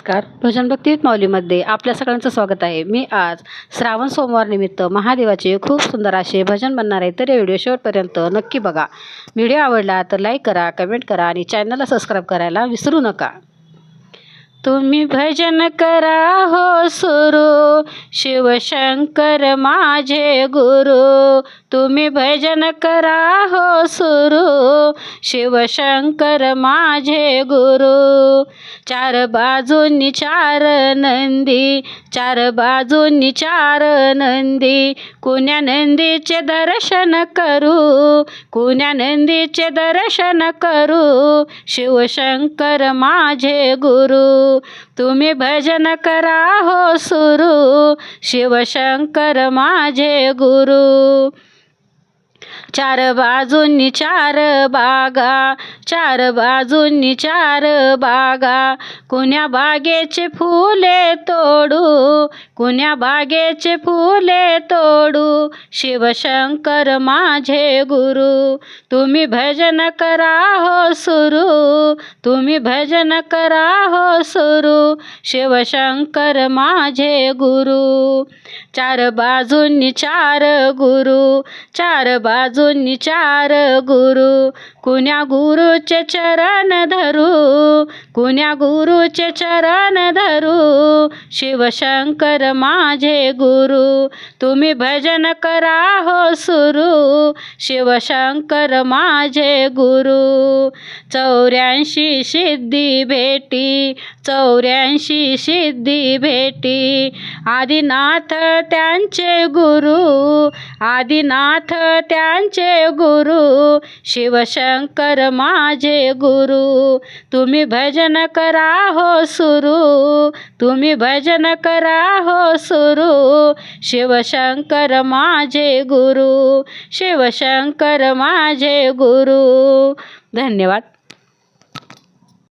नमस्कार. भजन भक्ती माऊलीमध्ये आपल्या सगळ्यांचं स्वागत आहे. मी आज श्रावण सोमवार निमित्त महादेवाचे खूप सुंदर असे भजन बनणार आहे तर हे व्हिडिओ शेवटपर्यंत नक्की बघा. व्हिडिओ आवडला तर लाईक करा कमेंट करा आणि चॅनलला सबस्क्राईब करायला विसरू नका. तुम्ही भजन करा हो सुरू. शिवशंकर माझे गुरु. तुम्ही भजन करा हो सुरू. शिवशंकर माझे गुरु. चार बाजूंनी चार नंदी. चार बाजूंनी चार नंदी. कुण्या नंदीचे दर्शन करू? कुण्या नंदीचे दर्शन करू? शिवशंकर माझे गुरु. तुम्ही भजन करा हो सुरू. शिवशंकर माझे गुरु. चार बाजूंनी चार बागा चार बाजूंनी चार बागा. कुण्या बागेचे फुले तोडू? कुण्या बागेचे फुले तोडू? शिवशंकर माझे गुरु तुम्ही भजन करा हो सुरू तुम्ही भजन करा हो सुरू शिवशंकर माझे गुरु. चार बाजूंनी चार गुरु चार बाजूंनी चार गुरु. कुण्या गुरुचे चरण धरू? कुण्या गुरुचे चरण धरू? शिवशंकर माझे गुरु तुम्ही भजन करा हो सुरू. शिवशंकर माझे गुरु चौऱ्याऐंशी सिद्धी भेटी चौऱ्याऐंशी सिद्धी भेटी. आदिनाथ त्यांचे गुरु आदिनाथ त्यांचे गुरु शिवशंकर माझे गुरु. तुम्ही भजन करा हो सुरू तुम्ही भजन करा हो सुरू. शिवशंकर माझे गुरु. शिवशंकर माझे गुरु. धन्यवाद.